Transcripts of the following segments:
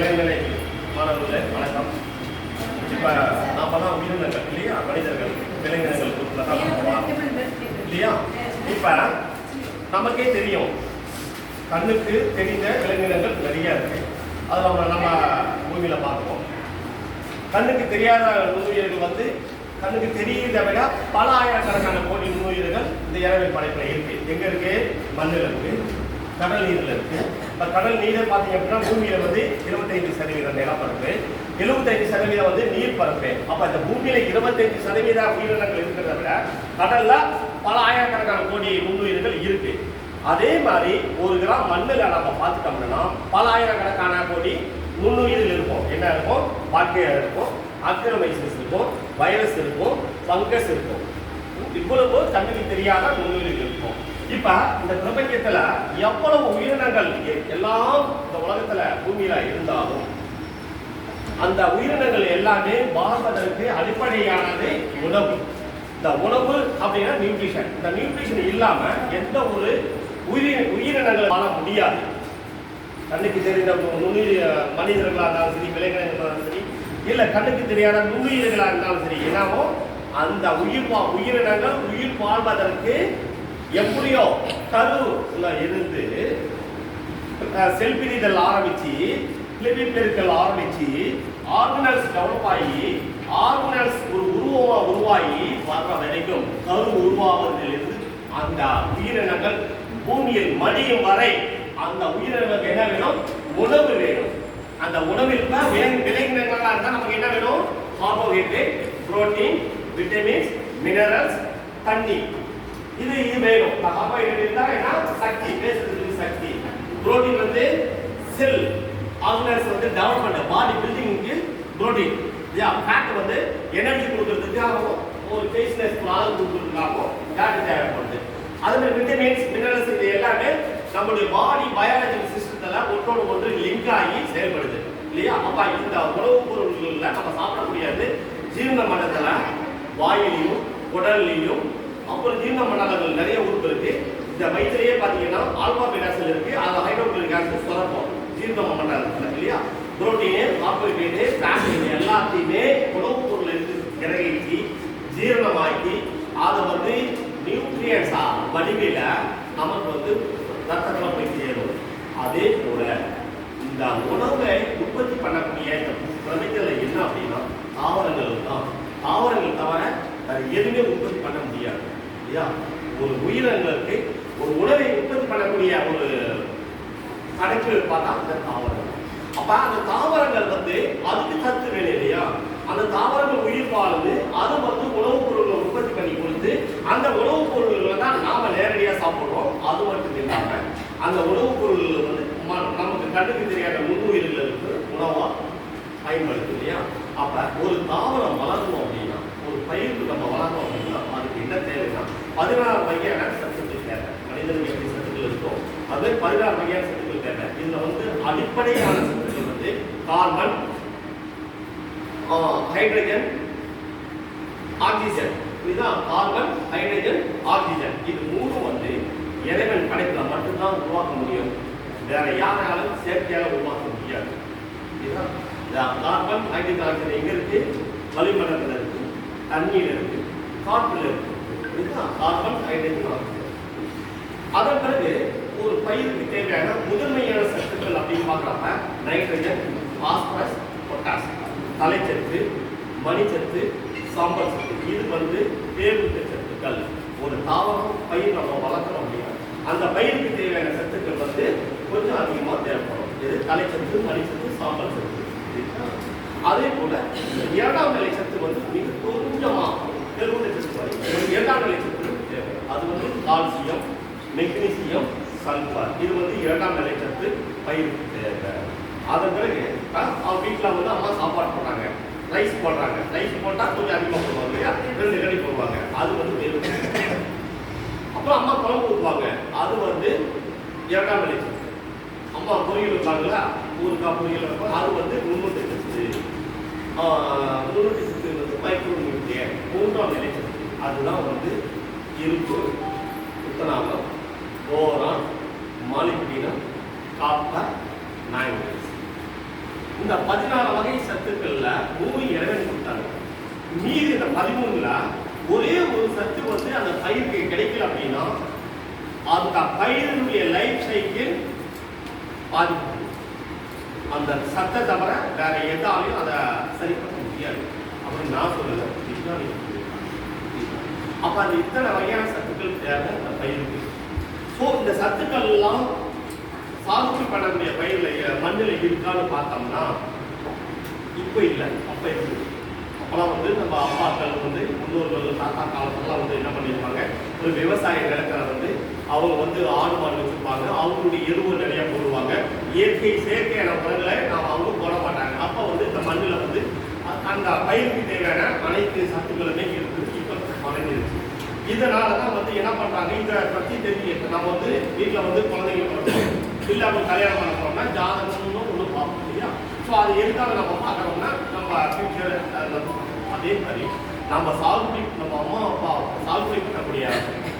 இளைஞரை மாணவர்களே வணக்கம். இப்போ நாம தான் உயிரினங்கள் இல்லையா? மனிதர்கள் இளைஞர்கள் இல்லையா? இப்போ நமக்கே தெரியும். கண்ணுக்கு தெரிந்த விலங்கினங்கள் நிறைய இருக்கு. அது நம்ம நம்ம பூமியில் பார்ப்போம். கண்ணுக்கு தெரியாத நுண்ணுயிர்கள் வந்து கண்ணுக்கு தெரியுதை விட பல ஆயிரக்கணக்கான கோடி நுண்ணுயிர்கள் இந்த இரவில் படைப்பில் இருக்கு. எங்க இருக்கு? மண்ணில் இருக்கு. கடல் நீரில் இருக்குது இப்போ கடல் நீரை பார்த்தீங்க அப்படின்னா பூமியில் வந்து இருபத்தைந்து சதவீதம் நிலப்பரப்பு. எழுபத்தைந்து சதவீதம் வந்து நீர் பரப்பு அப்போ இந்த பூமியில் இருபத்தைந்து சதவீத உயிரினங்கள் இருக்கிறத விட கடலில் பல ஆயிரக்கணக்கான கோடி நுண்ணுயிர்கள் இருக்குது அதே மாதிரி ஒரு கிராம் மண்ணில் நம்ம பார்த்துட்டோம்னா பல ஆயிரக்கணக்கான கோடி நுண்ணுயிர்கள் இருக்கும் என்ன இருக்கும் பாக்டீரியா இருக்கும் ஆக்ரமைசஸ் இருக்கும் வைரஸ் இருக்கும் ஃபங்கஸ் இருக்கும் இவ்வளவு கண்ணுக்கு தெரியாத நுண்ணுயிர்கள் இப்ப இந்த பிரபஞ்சத்துல எவ்வளவு உயிரினங்கள் எல்லாம் இந்த உலகத்துல பூமியில இருந்தாலும் அந்த உயிரினங்கள் எல்லாமே வாழ்வதற்கு அடிப்படையானது உணவு. இந்த உணவு அப்படின்னா நியூட்ரிஷன் இந்த நியூட்ரிஷன் இல்லாம எந்த ஒரு உயிரி உயிரினங்கள் வாழ முடியாது. கண்ணுக்கு தெரிந்த நுண்ணுயிர் மனிதர்களாக இருந்தாலும் சரி விலங்கினங்களாக இருந்தாலும் சரி இல்லை கண்ணுக்கு தெரியாத நுண்ணுயிர்களாக இருந்தாலும் சரி என்னவோ அந்த உயிர் உயிரினங்கள் உயிர் வாழ்வதற்கு எப்படியோ கருல இருந்து அஹ், ஆரம்பிச்சு கிளிபி பெருக்கல் ஆரம்பிச்சு ஆர்கனல்ஸ் டெவலப் ஆகி ஆர்கனல்ஸ் ஒரு உருவமா உருவாகி வர்ற வரைக்கும் கரு உருவாவதிலிருந்து அந்த உயிரினங்கள் பூமியில் மடியும் வரை அந்த உயிரினங்களுக்கு என்ன வேணும்? உணவு வேணும். அந்த உணவில் தான் விலங்கு விலங்கினங்களாக இருந்தால் நமக்கு என்ன வேணும்? கார்போஹைட்ரேட் புரோட்டீன் விட்டமின்ஸ் மினரல்ஸ் தண்ணி. இது இது வேணும். இந்த கார்போஹைட்ரேட் இருந்தால் என்ன? சக்தி. பேசுறதுக்கு சக்தி. புரோட்டீன் வந்து செல் ஆர்கனைஸ் வந்து டெவலப்மெண்ட் பாடி பில்டிங்க்கு புரோட்டீன். யா ஃபேட் வந்து எனர்ஜி கொடுக்கறதுக்காகவும் ஒரு ஃபேஸ்னஸ் நாள் கொடுக்கறதுக்காகவும் ஃபேட் தேவைப்படுது. அது மாதிரி விட்டமின்ஸ் மினரல்ஸ் இது எல்லாமே நம்மளுடைய பாடி பயாலஜிக்கல் சிஸ்டத்தில் ஒன்றோடு ஒன்று லிங்க் ஆகி செயல்படுது. இல்லையா? அப்ப இந்த உணவுப் பொருள்களில் நம்ம சாப்பிடக்கூடியது ஜீவன மண்டலத்துல வாயிலையும் உடல்லையும் அப்புறம் ஜீரண மண்டலங்கள் நிறைய உறுப்பு இருக்கு. இந்த வயிற்றிலேயே பார்த்தீங்கன்னா ஆல்பா பீட்டாசல் இருக்கு. அது ஹைட்ரோக்ளிக் ஆசிட் சுரப்போம் ஜீரண மண்டலத்துல இல்லையா புரோட்டீன் கார்போஹைட்ரேட்டு ஃபேட் எல்லாத்தையுமே உணவுப் பொருள் இருந்து கிரகிச்சு ஜீரணமாக்கி அதை வந்து நியூட்ரியன்ஸா வடிவில் நமக்கு வந்து ரத்தத்துல போய் சேரும். அதே போல இந்த உணவை உற்பத்தி பண்ணக்கூடிய இந்த பிரபஞ்சத்தில் என்ன அப்படின்னா தாவரங்கள் தான். தாவரங்கள் தவிர வேற எதுவுமே உற்பத்தி பண்ண முடியாது. இல்லையா? ஒரு உயிரினங்களுக்கு ஒரு உணவை உற்பத்தி பண்ணக்கூடிய ஒரு கணக்கு பார்த்தா அந்த தாவரங்கள். அப்ப அந்த தாவரங்கள் வந்து அதுக்கு சத்து வேணும் இல்லையா? அந்த தாவரங்கள் உயிர் வாழ்ந்து அது வந்து உணவுப் பொருள்களை உற்பத்தி பண்ணி கொடுத்து அந்த உணவுப் பொருள்களை தான் நாம நேரடியாக சாப்பிடுறோம். அது மட்டும் இல்லாம அந்த உணவுப் பொருள்கள் வந்து ம- நமக்கு கண்ணுக்கு தெரியாத நுண்ணுயிர்களுக்கு உணவா பயன்படுது இல்லையா? அப்ப ஒரு தாவரம் வளரணும் அப்படின்னா ஒரு பயிருக்கு நம்ம வளரணும் அப்படின்னா அதுக்கு என்ன தேவைன்னா பதினாறு வகையான சத்துக்கள் தேவை. மனிதனுக்கு எப்படி சத்துக்கள் இருக்கோ அது பதினாறு வகையான சத்துக்கள் தேவை. இதுல வந்து அடிப்படையான சத்துக்கள் வந்து கார்பன் ஹைட்ரஜன் ஆக்சிஜன். இதுதான் கார்பன் ஹைட்ரஜன் ஆக்சிஜன். இது மூணும் வந்து இறைவன் படைப்புல மட்டும்தான் உருவாக்க முடியும். வேற யாராலும் செயற்கையாக உருவாக்க முடியாது. இதுதான். கார்பன் ஹைட்ரஜன் ஆக்சிஜன் எங்க இருக்கு? வளிமண்டலத்தில் இருக்கு. தண்ணீர் இருக்கு. காற்றுல இருக்கு. கார்பன் ஹைட்ரஜன் ஆக்சிஜன் அதன் பிறகு ஒரு பயிருக்கு தேவையான முதன்மையான சத்துக்கள் அப்படின்னு பார்க்குறப்ப நைட்ரஜன் பாஸ்பரஸ் பொட்டாஸ் தலைச்சத்து மணிச்சத்து சாம்பல் சத்து. இது வந்து தேர்வுத்த சத்துக்கள். ஒரு தாவரம் பயிர் நம்ம வளர்க்குறோம் அப்படின்னா அந்த பயிருக்கு தேவையான சத்துக்கள் வந்து கொஞ்சம் அதிகமாக தேவைப்படும். இது தலைச்சத்து மணிச்சத்து சாம்பல் சத்து. அதே போல இரண்டாம் நிலை சத்து வந்து மிக கொஞ்சமா தெருவுத்த சத்து ஒரு இரண்டாம் நிலை சத்து தேவை அது வந்து கால்சியம் மெக்னீசியம் சல்ஃபர் இது வந்து இரண்டாம் நிலை சத்து பயிருக்கு தேவை. அதன் பிறகு அவங்க வீட்டில் வந்து அம்மா சாப்பாடு போடுறாங்க. ரைஸ் போடுறாங்க. ரைஸ் போட்டால் கொஞ்சம் அதிகமாக போடுவாங்க இல்லையா? ரெண்டு கடி போடுவாங்க. அது வந்து வேறு அப்புறம் அம்மா குழம்பு ஊற்றுவாங்க அது வந்து இரண்டாம் நிலை சத்து அம்மா பொரியல் வைப்பாங்களா ஊருக்கா பொரியல் வைப்பாங்க அது வந்து முன்னூற்றி முன்னூற்றி சுற்றி மைக்ரோ நியூட்ரியன் மூன்றாம் நிலை. அதுதான் வந்து இருப்பு துத்தநாகம் போரான் மாலிப்டினம் காப்பர் மேங்கனீஸ் இந்த பதினாறு வகை சத்துக்கள்ல மூணு இறைவன் கொடுத்தாங்க. மீதி இந்த பதிமூணுல ஒரே ஒரு சத்து வந்து அந்த பயிருக்கு கிடைக்கல அப்படின்னா அந்த பயிரினுடைய லைஃப் சைக்கிள் பாதிக்கும் அந்த சத்தை தவிர வேற எதாலையும் அதை சரி பண்ண முடியாது. அப்படின்னு நான் சொல்லுவேன் விஞ்ஞானி சொல்லியிருக்காங்க. அப்ப அந்த இத்தனை வகையான சத்துக்கள் தேவை அந்த பயிருக்கு. ஸோ இந்த சத்துக்கள் எல்லாம் சாகுபடி பண்ணக்கூடிய பயிரில் மண்ணில் இருக்கான்னு பார்த்தோம்னா இப்போ இல்லை. அப்போ இருக்குது அப்போலாம் வந்து நம்ம அப்பாக்கள் வந்து முன்னோர்கள் தாத்தா காலத்துலலாம் வந்து என்ன பண்ணியிருப்பாங்க? ஒரு விவசாய நிலத்துல வந்து அவங்க வந்து ஆடு மாடு வச்சிருப்பாங்க. அவங்களுடைய இயற்கை செயற்கையான உரங்களை நாம் அவங்க போட மாட்டாங்க. அப்போ வந்து இந்த மண்ணில் வந்து அந்த பயிருக்கு தேவையான அனைத்து சத்துக்களுமே இருக்குது இப்போ மறைஞ்சிருச்சு இதனால தான் வந்து என்ன பண்ணுறாங்க இதை பற்றி தெரிஞ்சு நம்ம வந்து வீட்டில் வந்து குழந்தைங்க பண்ணுறோம் இல்லை அவங்க கல்யாணம் பண்ண போறோம்னா ஜாதகம்னு ஒன்று பார்ப்போம் இல்லையா? ஸோ அது எதுக்காக நம்ம பார்க்குறோம்னா நம்ம ஃபியூச்சர் அதே மாதிரி நம்ம சாகுபடி நம்ம அம்மா அப்பா சாகுபடி பண்ணக்கூடிய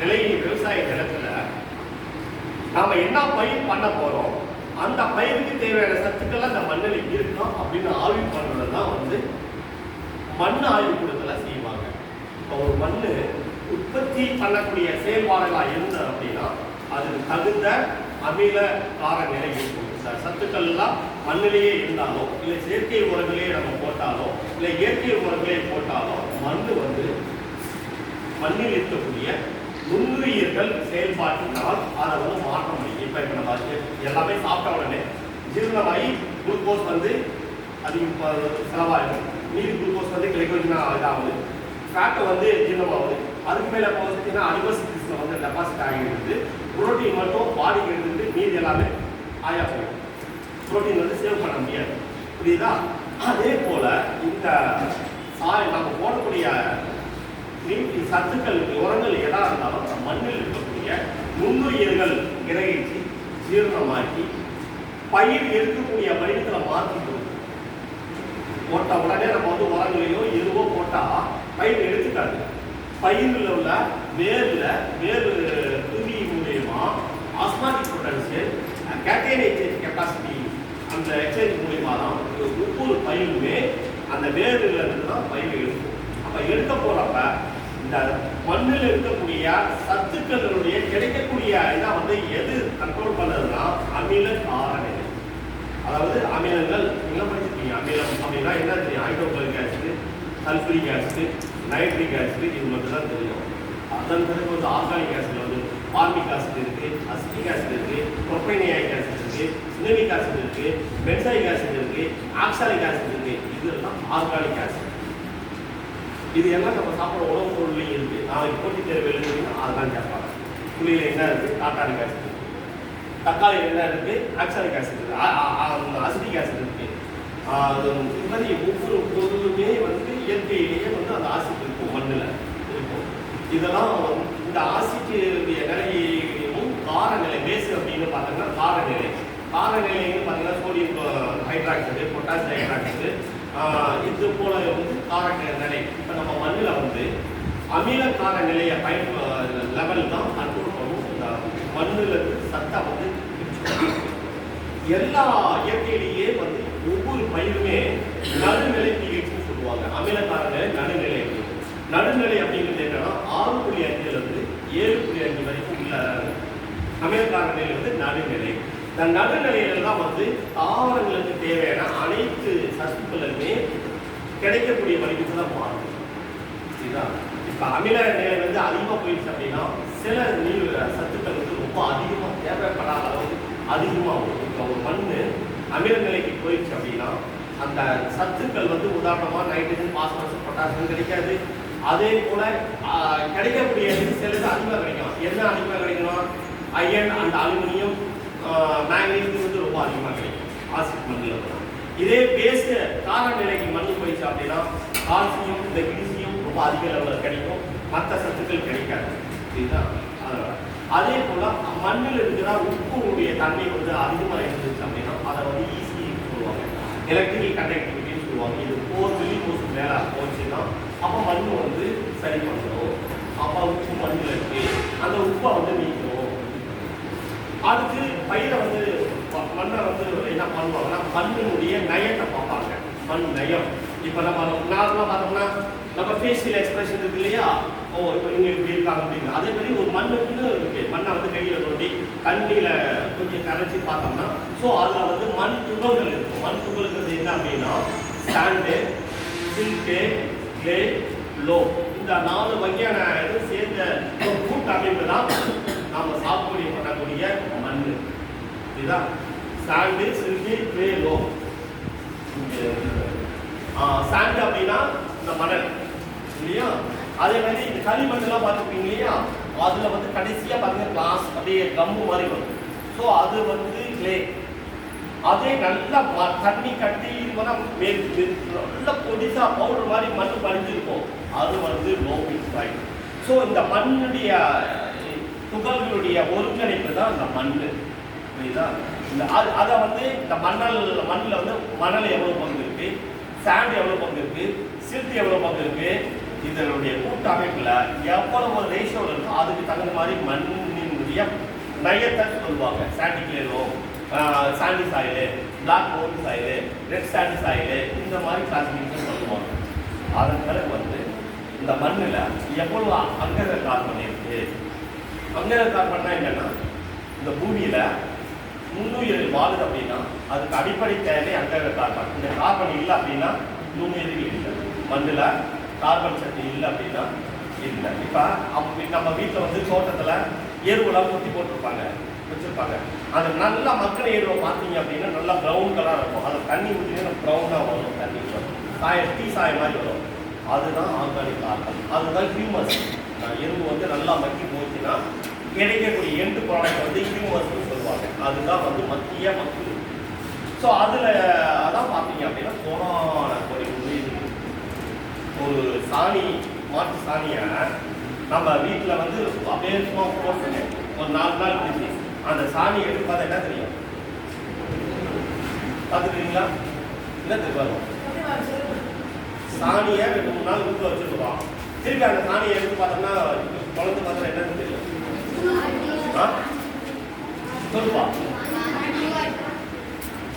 நிலையில் விவசாய நிலத்தில் நாம் என்ன பயிர் பண்ண போகிறோம் அந்த பயிருக்கு தேவையான சத்துக்கள் அந்த மண்ணில் இருக்கும் அப்படின்னு ஆய்வு பண்ணுறது தான் வந்து மண் ஆய்வு கூடத்தில் செய்வாங்க. இப்போ ஒரு மண் உற்பத்தி பண்ணக்கூடிய செயல்பாடுகளாக இருந்தது அப்படின்னா அதுக்கு தகுந்த அமில கார நிலை இருக்கும். சார் சத்துக்கள் எல்லாம் மண்ணிலேயே இருந்தாலும் இல்லை செயற்கை உரங்களே நம்ம போட்டாலும் இல்லை இயற்கை உரங்களே போட்டாலும் மண் வந்து மண்ணில் இருக்கக்கூடிய நுண்ணுயிர்கள் செயல்பாட்டினால் அதை வந்து மாற்ற முடியும் இப்போ இப்போ நம்ம எல்லாமே சாப்பிட்ட உடனே ஜீரணமாகி குளுக்கோஸ் வந்து அதிகம் செலவாகும். நீர் மீதி குளுக்கோஸ் வந்து கிளைக்கோஜனா இதாகுது. ஃபேட்டை வந்து ஜீரணமாகுது. அதுக்கு மேலே பார்த்தீங்கன்னா அனிவர்சிட்டிஸில் வந்து டெபாசிட் ஆகிடுது. புரோட்டீன் மட்டும் பாடிக்கு எடுத்துட்டு மீதி எல்லாமே ஆயா போயிடும் புரோட்டீன் வந்து சேவ் பண்ண முடியாது. புரியுதா? அதே போல் இந்த சாய் நம்ம போடக்கூடிய நீ- சத்துக்கள் உரங்கள் எதாக இருந்தாலும் அந்த மண்ணில் இருக்கக்கூடிய நுண்ணுயிர்கள் கிரகிச்சு ஜீரணமாக்கி பயிர் இருக்கக்கூடிய வடிவத்தில் மாற்றி கொடுக்கும் போட்ட உடனே நம்ம வந்து உரங்களையோ எதுவோ போட்டால் பயிர் எடுத்துக்காது. பயிரில் உள்ள வேரில் வேறு துணி மூலயமா osmotic potential cation exchange capacity அந்த எக்ஸ்சேஞ்ச் மூலயமா தான் ஒவ்வொரு பயிருமே அந்த வேர்ல இருந்து தான் பயிர் எடுக்கும் இந்த மண்ணில் இருக்கக்கூடிய சத்துக்களுடைய கிடைக்கக்கூடிய இதை வந்து எது கண்ட்ரோல் பண்ணதுன்னா அமில காரநிலை அதாவது அமிலங்கள் என்ன படிச்சிருக்கீங்க அமிலம் அப்படின்னா என்ன தெரியும்? Hydrochloric acid sulphuric acid nitric acid இது மட்டும் தான் தெரியும். அதன் பிறகு வந்து ஆர்கானிக் ஆசிட் வந்து பார்மிக் ஆசிட் இருக்கு அசிட்டிக் ஆசிட் இருக்கு ப்ரொபைனியாயிக் ஆசிட் இருக்கு சினமிக் ஆசிட் இருக்கு பென்சாயிக் ஆசிட் இருக்கு ஆக்சாலிக் ஆசிட் இருக்கு. இதெல்லாம் ஆர்கானிக் ஆசிட் இது எல்லாம் நம்ம சாப்பிட்ற உணவு பொருள்லையும் இருக்கு? நாளைக்கு போட்டி தேர்வு எழுதுனீங்கன்னா அதெல்லாம் கேட்பாங்க. புளியில என்ன இருக்கு? டாட்டானிக் ஆசிட் இருக்கு தக்காளியில் என்ன இருக்கு? ஆக்சாலிக் ஆசிட் இருக்கு. அசிட்டிக் ஆசிட் இருக்கு. அது இது மாதிரி ஒவ்வொரு பொருளுமே வந்து இயற்கையிலேயே வந்து அந்த ஆசிட் இருக்கும் மண்ணில். இருக்கும் இதெல்லாம் இந்த ஆசிட்டுடைய நிலையும் காரநிலை பேஸ் அப்படின்னு பார்த்தோம்னா காரநிலை. காரநிலைன்னு பார்த்தீங்கன்னா சோடியம் ஹைட்ராக்சைடு பொட்டாசியம் ஹைட்ராக்சைடு இது போல வந்து கார நிலை மண்ணில் வந்து அமிலக்கார நிலையை பயன் லெவல் தான் கண்ட்ரோல் இந்த மண்ணில் இருந்து சத்தை வந்து எல்லா இயற்கையிலேயே வந்து ஒவ்வொரு பயிருமே நடுநிலை பிஹெச்னு சொல்லுவாங்க. அமிலக்கார நிலை நடுநிலை. நடுநிலை அப்படிங்கிறது என்னன்னா ஆறு புள்ளி அஞ்சுலேருந்து ஏழு புள்ளி அஞ்சு வரைக்கும் உள்ள அமிலக்கார நிலை வந்து நடுநிலை. இந்த நடுநிலையில தான் வந்து தாவரங்களுக்கு தேவையான அனைத்து சத்துக்களுமே கிடைக்கக்கூடிய வடிவத்துல மாறும். சரிங்களா இப்போ அமில நிலை வந்து அதிகமாக போயிடுச்சு அப்படின்னா சில நீர் சத்துக்கள் வந்து ரொம்ப அதிகமாக தேவைப்படாத அளவுக்கு அதிகமாகும். இப்போ ஒரு மண்ணு அமில நிலைக்கு போயிடுச்சு அப்படின்னா அந்த சத்துக்கள் வந்து உதாரணமாக நைட்ரஜன் பாஸ்பரஸ் பொட்டாசியம் கிடைக்காது. அதே போல் கிடைக்கக்கூடிய சிலது அதிகமாக கிடைக்கும் என்ன அதிகமாக கிடைக்கணும் அயன் அண்ட் அலுமினியம் மேக்னீசியம் வந்து ரொம்ப அதிகமாக கிடைக்கும். ஆசிட் மண்ணில் இதே பேஸ் கார நிலைக்கு மண்ணு போயிடுச்சு அப்படின்னா கால்சியம் மெக்னீசியம் ரொம்ப அதிக லெவலில் கிடைக்கும். மற்ற சத்துக்கள் கிடைக்காது. சரிங்களா அதே போல மண்ணில் இருக்கிற உப்புடைய தன்மை வந்து அதிகமாக இருந்துச்சு அப்படின்னா அதை வந்து ஈஸி சொல்லுவாங்க. எலக்ட்ரிக்கல் கண்டக்டிவிட்டின்னு சொல்லுவாங்க. இது ஃபோர் மில்லி கோஸ் மேலே போச்சுன்னா அப்போ மண் வந்து சரி பண்ணணும் அப்போ உப்பு மண்ணில் இருக்கு. அந்த உப்பை வந்து நீக்கணும் அதுக்கு பயிரை வந்து மண்ணை வந்து என்ன பண்ணுவாங்கன்னா மண்ணினுடைய நயத்தை பார்ப்பாங்க. மண் நயம். இப்போ நம்ம நார்மலாக பார்த்தோம்னா நம்ம ஃபேஷியல் எக்ஸ்பிரஷன் இருக்கு இல்லையா ஓ இப்போ இவங்க இப்படி இருக்காங்க அப்படின்னு அதே மாதிரி ஒரு மண்ணுக்குன்னு இருக்கு மண்ணை வந்து கையில் தோண்டி தண்ணியில் கொஞ்சம் கரைச்சி பார்த்தோம்னா ஸோ அதில் வந்து மண் துகள்கள் இருக்கும் மண் துகள்ங்கிறது என்ன அப்படின்னா சாண்டு சில்கு கிளே லோ இந்த நாலு வகையான இது சேர்ந்த ஒரு கூட்டமைப்பு தான் நாம் சாப்பிட பண்ணக்கூடிய மண் இதுதான். Sand silt clay loam sand அப்படின்னா இந்த மணல் இல்லையா? அதே மாதிரி இந்த களிமண்ணெல்லாம் பார்த்துருப்பீங்க இல்லையா? அதில் வந்து கடைசியாக பார்த்தீங்கன்னா கிளாஸ் அப்படியே கம்பு மாதிரி வரும். ஸோ அது வந்து கிளே அதே நல்லா தண்ணி கட்டி இருந்தோம்னா மே- நல்லா நல்ல பொடிசா பவுடர் மாதிரி மண் படிஞ்சிருக்கும் அது வந்து லோபிங் சாயில் ஸோ இந்த மண்ணுடைய துகள்களுடைய ஒருங்கிணைப்பு தான் இந்த மண் புரியுதா? இந்த அது அதை வந்து இந்த மணல் மண்ணில் வந்து மணல் எவ்வளோ பங்கு இருக்குது சாண்ட் எவ்வளோ பங்கு இருக்கு? சில்ட் எவ்வளோ பங்கு இருக்கு? இதனுடைய கூட்டமைப்பில் எவ்வளவு ரேஷியோவில் இருக்கோ அதுக்கு தகுந்த மாதிரி மண்ணினுடைய நயத்தை சொல்லுவாங்க. சாண்டிக்லேரோ சாண்டி சாயிலு பிளாக் போன் சாயிலு ரெட் சாண்டி சாயிலு இந்த மாதிரி கிளாசிஃபிகேஷன் சொல்லுவாங்க. அதன் பிறகு வந்து இந்த மண்ணில் எவ்வளவு அங்கக கார்பன் இருக்கு? அங்கக கார்பன்னா என்னன்னா இந்த பூமியில நுண்ணுயிர்கள் வாழுது அப்படின்னா அதுக்கு அடிப்படை தேவை அந்த கார்பன். இந்த கார்பன் இல்லை அப்படின்னா நுண்ணுயிர்கள் இல்லை. மண்ணில் கார்பன் சக்தி இல்லை அப்படின்னா இல்லை. இப்போ அவங்க நம்ம வீட்டில் வந்து தோட்டத்தில் எருவெல்லாம் ஊற்றி போட்டிருப்பாங்க வச்சுருப்பாங்க. அது நல்லா மக்கள் எருவை பார்த்தீங்க அப்படின்னா நல்லா ப்ரௌன் கலராக இருக்கும். அதை தண்ணி ஊற்றினா ப்ரௌனாக வரும் தண்ணி. சாய டீ சாய மாதிரி வரும். அதுதான் ஆர்கானிக் கார்பன் அதுதான் ஹியூமஸ் எருவு வந்து நல்லா மக்கி போச்சுன்னா கிடைக்கக்கூடிய எண்டு ப்ராடக்ட் வந்து ஹியூமஸ் சொல்லுவாங்க. அதுதான் வந்து மத்திய மக்கள். ஸோ அதில் அதான் பார்த்தீங்க அப்படின்னா போன கொடி வந்து ஒரு சாணி மாட்டு சாணியை நம்ம வீட்டில் வந்து அப்படியே சும்மா போட்டுங்க ஒரு நாலு நாள் கழிச்சு அந்த சாணி எடுத்து பார்த்தா என்ன தெரியும்? பார்த்துக்கிறீங்களா என்ன தெரியும் சாணியை ரெண்டு மூணு நாள் வீட்டில் வச்சுருக்கோம். திருப்பி அந்த சாணியை எடுத்து பார்த்தோம்னா குழந்தை பார்த்தா என்னன்னு தெரியும். ஆ? சொல்லுப்பா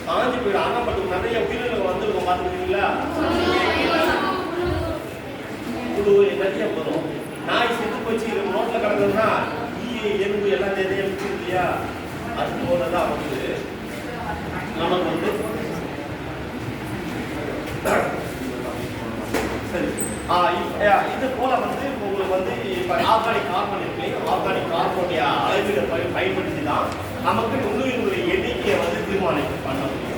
காஞ்சி போயிடும் ஆனால் பட் நிறைய உயிரினங்கள் வந்திருக்கும் பார்த்துருக்கீங்களா? புழு நிறைய வரும். நாய் செத்து போச்சு இது ரோட்ல கிடக்குதுன்னா ஈ எலும்பு எல்லாம் நிறைய இருக்கு இல்லையா? அது போல தான் வந்து நமக்கு வந்து சரி. ஆ, இது போல வந்து உங்களுக்கு வந்து இப்போ ஆர்கானிக் கார்பன் இருக்கு. ஆர்கானிக் கார்பனுடைய அளவீடு பய- பயன்படுத்தி தான் நமக்கு நுண்ணுயிர்களுடைய எண்ணிக்கையை வந்து தீர்மானிக்க பண்ண முடியும்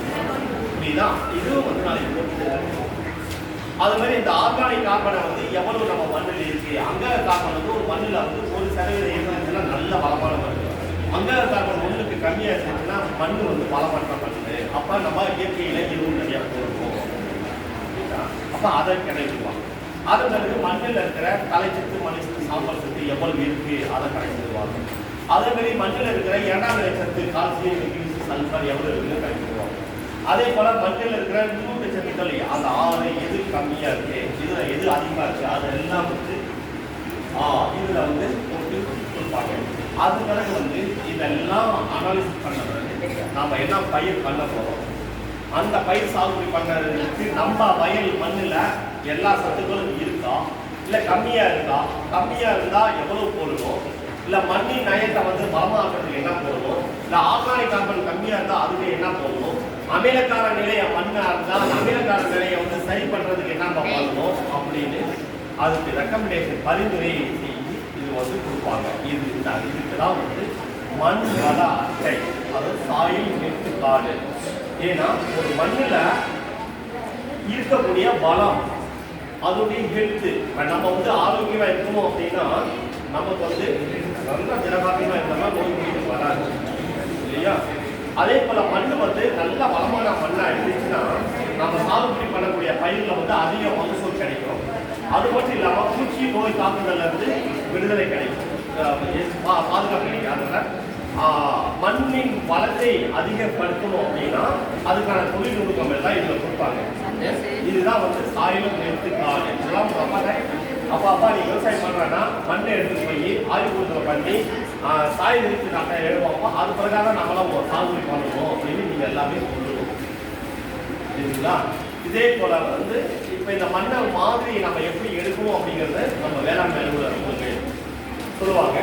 புரியுதா? இதுவும் வந்து நாளைக்கு போட்டு அது மாதிரி இந்த ஆர்கானிக் கார்பனை வந்து எவ்வளவு நம்ம மண்ணில் இருக்கு? அங்கக கார்பன் வந்து ஒரு மண்ணில் வந்து ஒரு சதவீதம் இருந்துச்சுன்னா நல்ல பலமான மண். அங்கக கார்பன் ஒன்றுக்கு கம்மியாக இருந்துச்சுன்னா மண் வந்து பலமற்ற மண் அப்போ நம்ம இயற்கையில எதுவும் நிறைய போடுவோம் அப்போ அதை கிடைக்குவாங்க அது பிறகு மண்ணில் இருக்கிற தலைச்சத்து மனுஷத்து சாம்பல் சத்து எவ்வளவு இருக்கு? அதை கணக்கிடுவாங்க அதே மாதிரி மண்ணில் இருக்கிற இரண்டாம் நிலை சத்து கால்சியம் மெக்னீசியம் சல்ஃபர் எவ்வளவு இருக்குன்னு கணக்கிடுவாங்க அதே போல மண்ணில் இருக்கிற மூன்று சத்துக்கள் அந்த ஆறு எது கம்மியா இருக்கு இதுல எது அதிகமா இருக்கு அதெல்லாம் வந்து ஆ, இதுல வந்து போட்டு கொடுப்பாங்க. அது பிறகு வந்து இதெல்லாம் அனாலிசிஸ் பண்ண பிறகு நாம என்ன பயிர் பண்ண போறோம்? அந்த பயிர் சாகுபடி பண்ணதுக்கு நம்ம வயல் மண்ணில் எல்லா சத்துக்களும் இருக்கா? இல்லை கம்மியா இருக்கா? கம்மியா இருந்தா எவ்வளவு போடுவோம் இல்ல மண்ணின் நயத்தை வந்து பலமாக்குறதுக்கு என்ன போடணும்? இல்ல ஆர்கானிக் கார்பன் கம்மியா இருந்தா அதுக்கு என்ன போடணும்? அமிலக்கார நிலையை மண்ணா இருந்தா அமிலக்கார நிலையை வந்து சரி பண்றதுக்கு என்ன பண்ணணும் அப்படின்னு அதுக்கு ரெக்கமெண்டேஷன் பரிந்துரை செய்து இது வந்து கொடுப்பாங்க. இது இந்த இதுக்கு தான் வந்து மண் வள அட்டை அதாவது சாயில் நெட்டு காடு ஏன்னா ஒரு மண்ணில் இருக்கக்கூடிய பலம் அதோடைய ஹெல்த்து நம்ம வந்து ஆரோக்கியமாக இருக்கணும் அப்படின்னா நமக்கு வந்து நல்ல திரகாரியமா இருந்தோம்னா நோய் நொடிகள் வராது இல்லையா அதே போல மண் வந்து நல்ல வளமான மண்ணா இருந்துச்சுன்னா நம்ம சாகுபடி பண்ணக்கூடிய பயிர்ல வந்து அதிக மகசூல் கிடைக்கும் அது மட்டும் இல்லாம பூச்சி நோய் தாக்குதல்ல இருந்து விடுதலை கிடைக்கும் பாதுகாப்பு கிடைக்கும் அதனால மண்ணின் வளத்தை அதிகப்படுத்தணும் அப்படின்னா அதுக்கான தொழில்நுட்பம் எல்லாம் இதுல கொடுப்பாங்க இதுதான் வந்து சாயிலும் நெத்து காடு இதெல்லாம் உங்க அப்போ அப்பா நீ விவசாயம் பண்ணுறேன்னா மண்ணை எடுத்துட்டு போய் ஆதி கூடத்தில் பண்ணி சாய் நிறுத்தி நாங்கள் எழுதுவோம்ப்பா அது பிரகாரம் நம்மளாம் ஒரு சாகுபடி பண்ணுவோம் அப்படின்னு நீங்கள் எல்லாமே சொல்லுவோம். சரிங்களா இதே போல் வந்து இப்போ இந்த மண்ணை மாதிரி நம்ம எப்படி எடுக்கணும் அப்படிங்கிறத நம்ம வேளாண் அலுவலர் சொல்லுவாங்க.